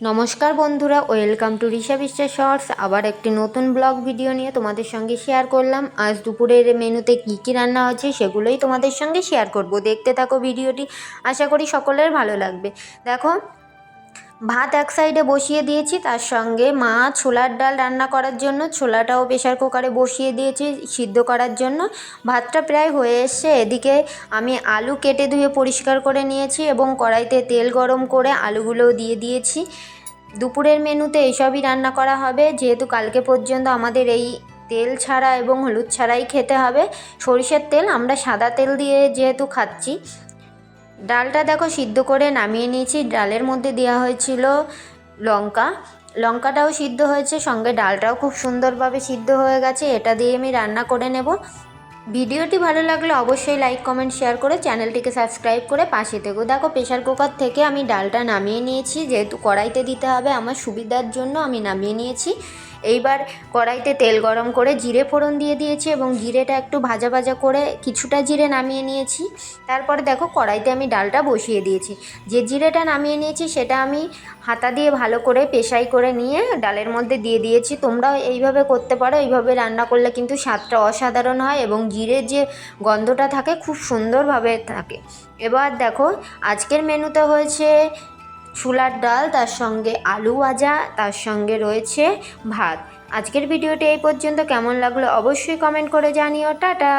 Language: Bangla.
নমস্কার বন্ধুরা, ওয়েলকাম টু রিসা বিশ্বাস শর্টস। আবার একটি নতুন ব্লগ ভিডিও নিয়ে তোমাদের সঙ্গে শেয়ার করলাম। আজ দুপুরের মেনুতে কি কি রান্না হচ্ছে সেগুলোই তোমাদের সঙ্গে শেয়ার করব। দেখতে থাকো ভিডিওটি। আশা করি সকলের ভালো লাগবে। দেখো ভাত এক সাইডে বসিয়ে দিয়েছি, তার সঙ্গে মা ছোলার ডাল রান্না করার জন্য, ছোলাটাও প্রেশার কুকারে বসিয়ে দিয়েছি সিদ্ধ করার জন্য। ভাতটা প্রায় হয়ে এসছে, এদিকে আমি আলু কেটে ধুয়ে পরিষ্কার করে নিয়েছি এবং কড়াইতে তেল গরম করে আলুগুলোও দিয়ে দিয়েছি। দুপুরের মেনুতে এইসবই রান্না করা হবে, যেহেতু কালকে পর্যন্ত আমাদের এই তেল ছাড়া এবং হলুদ ছাড়াই খেতে হবে। সরিষার তেল, আমরা সাদা তেল দিয়ে যেহেতু খাচ্ছি ডালটা দেখো সিদ্ধ করে নামিয়ে নিয়েছি। ডালের মধ্যে দেওয়া হয়েছিল লঙ্কা। লঙ্কাটাও সিদ্ধ হয়েছে, সঙ্গে ডালটাও খুব সুন্দরভাবে সিদ্ধ হয়ে গেছে। এটা দিয়ে আমি রান্না করে নেব। ভিডিওটি ভালো লাগলে অবশ্যই লাইক, কমেন্ট, শেয়ার করে চ্যানেলটিকে সাবস্ক্রাইব করে পাশে থেকো। দেখো প্রেশার কুকার থেকে আমি ডালটা নামিয়ে নিয়েছি। যেহেতু কড়াইতে দিতে হবে, আমার সুবিধার জন্য আমি নামিয়ে নিয়েছি। এইবার কড়াইতে তেল গরম করে জিরে ফোড়ন দিয়ে দিয়েছি এবং জিরেটা একটু ভাজা ভাজা করে কিছুটা জিরে নামিয়ে নিয়েছি। তারপরে দেখো কড়াইতে আমি ডালটা বসিয়ে দিয়েছি। যে জিরেটা নামিয়ে নিয়েছি সেটা আমি হাতা দিয়ে ভালো করে পেশাই করে নিয়ে ডালের মধ্যে দিয়ে দিয়েছি। তোমরাও এইভাবে করতে পারো, এইভাবে রান্না করলে কিন্তু স্বাদটা অসাধারণ হয় এবং জিরের যে গন্ধটা থাকে খুব সুন্দরভাবে থাকে। এবার দেখো আজকের মেনুতে হয়েছে ছোলার ডাল, তার সঙ্গে আলু ভাজা, তার সঙ্গে রয়েছে ভাত। আজকের ভিডিওটি এই পর্যন্ত। কেমন লাগল অবশ্যই কমেন্ট করে জানিও। টাটা!